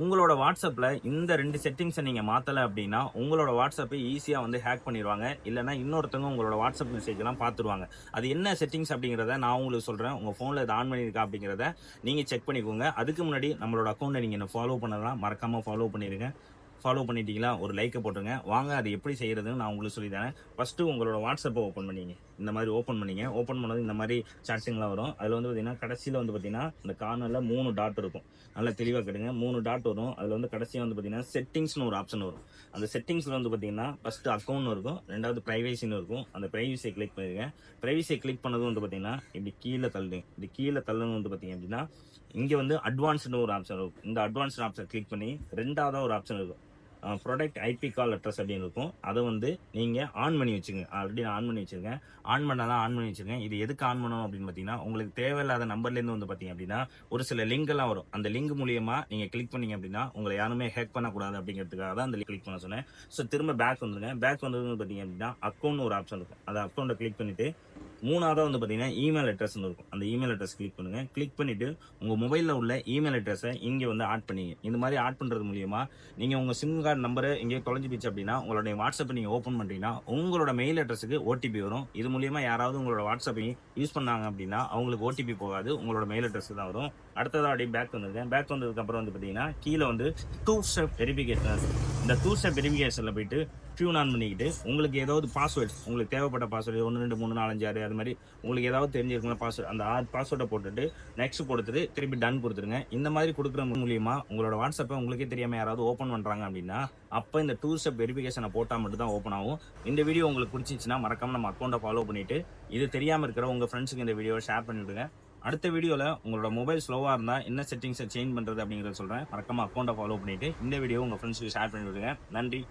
உங்களோட வாட்ஸ்அப்பில் இந்த ரெண்டு செட்டிங்ஸை நீங்கள் மாற்றலை அப்படின்னா உங்களோட வாட்ஸ்அப்பை ஈஸியாக வந்து ஹேக் பண்ணிடுவாங்க. இல்லைனா இன்னொருத்தவங்க உங்களோட வாட்ஸ்அப் மெசேஜ்லாம் பார்த்துருவாங்க அது என்ன செட்டிங்ஸ் அப்படிங்கிறத நான் உங்களுக்கு சொல்கிறேன் உங்கள் ஃபோனில் இது ஆன் பண்ணியிருக்கா அப்படிங்கிறத நீங்கள் செக் பண்ணிக்கோங்க. அதுக்கு முன்னாடி நம்மளோட அக்கௌண்ட்டை நீங்கள் என்ன ஃபாலோ பண்ணலாம் மறக்காமல் ஃபாலோ பண்ணிடுங்க ஃபாலோ பண்ணிட்டீங்களா? ஒரு லைக்கை போட்டுருங்க. வாங்க அது எப்படி செய்கிறதுன்னு நான் உங்களுக்கு சொல்லி தரேன். ஃபஸ்ட்டு உங்களோட வாட்ஸ்அப்பை ஓப்பன் பண்ணிங்க இந்த மாதிரி ஓப்பன் பண்ணீங்க. ஓப்பன் பண்ணது இந்த மாதிரி சார்ஜிங்லாம் வரும். அதில் வந்து பார்த்தீங்கன்னா கடைசியில் வந்து பார்த்தீங்கன்னா இந்த கார்னரில் மூணு டாட் இருக்கும். நல்லா தெளிவாக கேட்டுங்க மூணு டாட் வரும். அதில் வந்து கடைசியாக வந்து பார்த்தீங்கன்னா செட்டிங்ஸ்னு ஒரு ஆப்ஷன் வரும். அந்த செட்டிங்ஸில் வந்து பார்த்தீங்கன்னா ஃபஸ்ட்டு அக்கௌண்ட்னு இருக்கும். ரெண்டாவது ப்ரைவேசின்னு இருக்கும். அந்த ப்ரைவேசியை கிளிக் பண்ணிடுங்க. ப்ரைவேசியை கிளிக் பண்ணதும் வந்து பார்த்தீங்கன்னா இப்படி கீழே தள்ளுங்க. இப்படி கீழே தள்ளுன்னு வந்து பார்த்தீங்க அப்படின்னா இங்கே வந்து அட்வான்ஸ்டு ஒரு ஆப்ஷன் இருக்கும் இந்த அட்வான்ஸ்டு ஆப்ஷன் கிளிக் பண்ணி ரெண்டாவதாக ஒரு ஆப்ஷன் இருக்கும். ப்ராடக்ட் ஐபி கால் அட்ரஸ் அப்படின்னு இருக்கும். அதை வந்து நீங்கள் ஆன் பண்ணி வச்சுங்க. ஆல்ரெடி நான் ஆன் பண்ணி வச்சுருக்கேன். ஆன் பண்ணாதான் ஆன் பண்ணி வச்சுருக்கேன். இது எதுக்கு ஆன் பண்ணணும் அப்படின்னு பார்த்தீங்கன்னா உங்களுக்கு தேவையில்லாத நம்பர்லேருந்து வந்து பார்த்தீங்க அப்படின்னா ஒரு சில லிங்க் எல்லாம் வரும். அந்த லிங்க் மூலியமாக நீங்கள் கிளிக் பண்ணீங்க அப்படின்னா உங்களை யாருமே ஹேக் பண்ணக்கூடாது அப்படிங்கிறதுக்காக தான் அந்த கிளிக் பண்ண சொன்னேன். ஸோ திரும்ப பேக் வந்துருங்க. பேக் வந்ததுன்னு பார்த்தீங்க அப்படின்னா அக்கௌண்ட் ஒரு ஆப்ஷன் இருக்கும். அந்த அக்கௌண்ட்டை கிளிக் பண்ணிட்டு மூணாவதாக வந்து பார்த்தீங்கன்னா இமெயில் அட்ரஸ்னு இருக்கும். அந்த இமெயில் அட்ரஸ் கிளிக் பண்ணுங்கள் கிளிக் பண்ணிட்டு உங்கள் மொபைலில் உள்ள இமெயில் அட்ரஸை இங்கே வந்து ஆட் பண்ணிங்க. இந்த மாதிரி ஆட் பண்ணுறது மூலியமா நீங்கள் உங்கள் சிம் கார்டு நம்பரு எங்கேயோ தொலைஞ்சு போச்சு அப்படின்னா உங்களுடைய வாட்ஸ்அப்பை நீங்கள் ஓப்பன் பண்ணுறீங்கன்னா உங்களோட மெயில் அட்ரஸுக்கு ஓடிபி வரும். இது மூலியமாக யாராவது உங்களோட வாட்ஸ்அப்பை யூஸ் பண்ணாங்க அப்படின்னா அவங்களுக்கு ஓடிபி போகாது. உங்களோட மெயில் அட்ரஸ் தான் வரும். அடுத்ததாக அப்படியே பேக் வந்திருக்கேன் பேக் வந்ததுக்கப்புறம் வந்து பார்த்தீங்கன்னா கீழே வந்து டூ ஸ்டெப் வெரிஃபிகேஷன் இந்த டூ ஸ்டெப் வெரிஃபிகேஷனில் போயிட்டு டியூன் ஆன் பண்ணிக்கிட்டு உங்களுக்கு ஏதாவது பாஸ்வேர்ட்ஸ் உங்களுக்கு தேவைப்பட்ட பாஸ்வேர்டு ஒன்று ரெண்டு மூணு நாலஞ்சு ஆறு அது மாதிரி உங்களுக்கு ஏதாவது தெரிஞ்சிருக்கணும் பாஸ்வேர்ட் அந்த ஆறு பாஸ்வேர்டை போட்டுட்டு நெக்ஸ்ட் கொடுத்துட்டு திருப்பி டன் கொடுத்துருங்க. இந்த மாதிரி கொடுக்குற மூலியமா உங்களோட வாட்ஸ்அப்பை உங்களுக்கே தெரியாமல் யாராவது ஓப்பன் பண்ணுறாங்க அப்படின்னா அப்போ இந்த டூ ஸ்டெப் வெரிஃபிகேஷனை போட்டால் மட்டும் தான் ஓப்பன் ஆகும். இந்த வீடியோ உங்களுக்கு பிடிச்சிச்சின்னா மறக்காம நம்ம அக்கௌண்ட்டை ஃபாலோ பண்ணிவிட்டு இது தெரியாமல் இருக்கிற உங்கள் ஃப்ரெண்ட்ஸுக்கு இந்த வீடியோவை ஷேர் பண்ணிவிடுங்க. அடுத்த வீடியோவில் உங்களோட மொபைல் ஸ்லோவாக இருந்தால் என்ன செட்டிங்ஸை சேஞ்ச் பண்ணுறது அப்படிங்கிறத சொல்கிறேன் மறக்காமல் அக்கௌண்ட்டை ஃபாலோ பண்ணிவிட்டு இந்த வீடியோ உங்கள் ஃப்ரெண்ட்ஸுக்கு ஷேர் பண்ணி விடுங்க நன்றி.